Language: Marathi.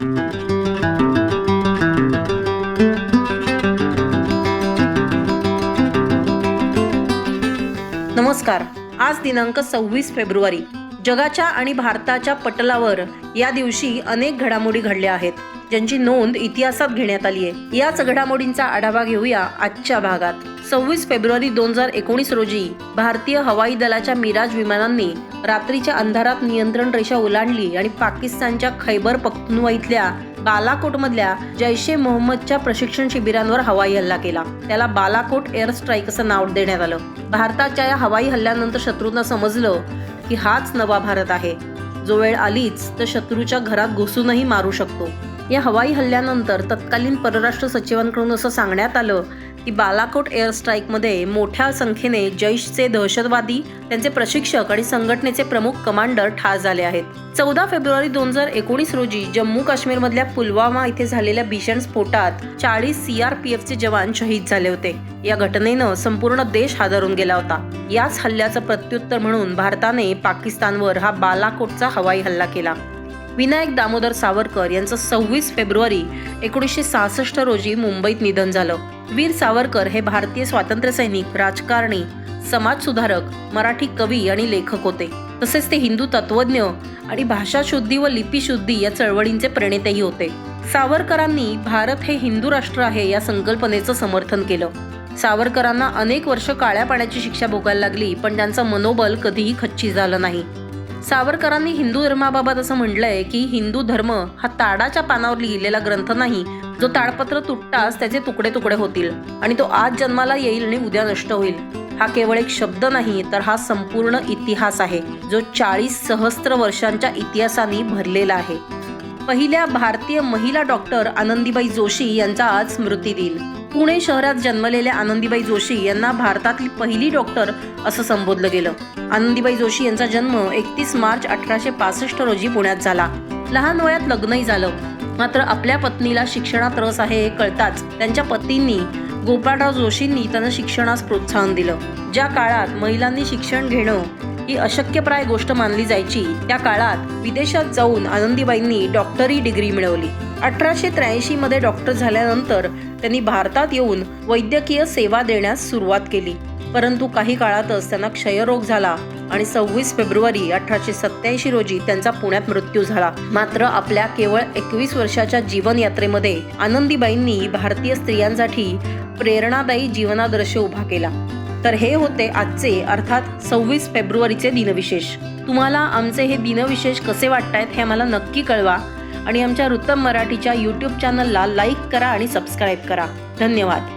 नमस्कार. आज दिनांक सव्वीस फेब्रुवारी. जगाच्या आणि भारताच्या पटलावर या दिवशी अनेक घडामोडी घडल्या आहेत. ज्यांची नोंद इतिहासात घेण्यात आली आहे. याच घडामोडींचा आढावा घेऊया आजच्या भागात. सव्वीस फेब्रुवारी दोन हजार एकोणीस रोजी भारतीय हवाई दलाच्या मिराज विमानांनी रात्रीच्या अंधारात नियंत्रण रेषा ओलांडली आणि पाकिस्तानच्या खैबर पख्तुनवा इथल्या बालाकोटमधल्या जैश ए मोहम्मदच्या प्रशिक्षण शिबिरांवर हवाई हल्ला केला. त्याला बालाकोट एअर स्ट्राईक असं नाव देण्यात आलं. भारताच्या या हवाई हल्ल्यानंतर शत्रूंना समजलं की हाच नवा भारत आहे. जो वेळ आलीच तर शत्रूच्या घरात घुसूनही मारू शकतो. या हवाई हल्ल्यानंतर तत्कालीन परराष्ट्र सचिवांकडून असं सांगण्यात आलं की बालाकोट एअर स्ट्राईकमध्ये मोठ्या संख्येने जैशचे दहशतवादी त्यांचे प्रशिक्षक आणि संघटनेचे प्रमुख कमांडर ठार झाले आहेत. चौदा फेब्रुवारी दोन हजार एकोणीस रोजी जम्मू काश्मीरमधल्या पुलवामा इथे झालेल्या भीषण स्फोटात चाळीस सीआरपीएफचे जवान शहीद झाले होते. या घटनेनं संपूर्ण देश हादरून गेला होता. याच हल्ल्याचं प्रत्युत्तर म्हणून भारताने पाकिस्तानवर हा बालाकोटचा हवाई हल्ला केला. विनायक दामोदर सावरकर यांचं सव्वीस फेब्रुवारी एकोणीसशे सहासष्ट रोजी मुंबईत निधन झालं. वीर सावरकर हे भारतीय स्वातंत्र्य सैनिक राजकारणी समाजसुधारक मराठी कवी आणि लेखक होते. तसेच ते हिंदू तत्वज्ञ आणि भाषाशुद्धी व लिपीशुद्धी या चळवळींचे प्रणेतेही होते. सावरकरांनी भारत हे हिंदू राष्ट्र आहे या संकल्पनेचं समर्थन केलं. सावरकरांना अनेक वर्ष काळ्या पाण्याची शिक्षा भोगायला लागली पण त्यांचं मनोबल कधीही खच्ची झालं नाही. सावरकरांनी हिंदू धर्माबाबत असं म्हटलंय की हिंदू धर्म हा ताडाच्या पानावर लिहिलेला ग्रंथ नाही. जो ताडपत्र तुटताच त्याचे तुकडे तुकडे होतील आणि तो आज जन्माला येईल आणि उद्या नष्ट होईल. हा केवळ एक शब्द नाही तर हा संपूर्ण इतिहास आहे जो चाळीस सहस्त्र वर्षांच्या इतिहासाने भरलेला आहे. पहिल्या भारतीय महिला डॉक्टर आनंदीबाई जोशी यांचा आज स्मृती दिन. पुणे शहरात जन्मलेल्या आनंदीबाई जोशी यांना भारतातली पहिली डॉक्टर असं संबोधलं गेलं. आनंदीबाई जोशी यांचा जन्म एकतीस मार्च अठराशे पासष्ट रोजी पुण्यात झाला. लहान वयात लग्नही झालं. मात्र आपल्या पत्नीला शिक्षणात रस आहे हे कळताच त्यांच्या पतींनी गोपाळराव जोशींनी त्यांना शिक्षणास प्रोत्साहन दिलं. ज्या काळात महिलांनी शिक्षण घेणं ही अशक्यप्राय गोष्ट मानली जायची. त्या काळात विदेशात जाऊन आनंदीबाईंनी डॉक्टरी डिग्री मिळवली. अठराशे त्र्याऐंशी मध्ये डॉक्टर झाल्यानंतर त्यांनी भारतात येऊन वैद्यकीय सेवा देण्यास सुरुवात केली. परंतु काही काळातच त्यांना क्षयरोग झाला आणि सव्वीस फेब्रुवारी अठराशे सत्याऐंशी रोजी त्यांचा पुण्यात मृत्यू झाला. मात्र आपल्या केवळ एकवीस वर्षाच्या जीवनयात्रेमध्ये आनंदीबाईंनी भारतीय स्त्रियांसाठी प्रेरणादायी जीवनादर्श उभा केला. तर हे होते आजचे अर्थात सव्वीस फेब्रुवारीचे दिनविशेष. तुम्हाला आमचे हे दिनविशेष कसे वाटतायत हे मला नक्की कळवा. आणि आमच्या वृत्तम मराठीच्या यूट्यूब चॅनलला लाईक करा आणि सबस्क्राईब करा. धन्यवाद.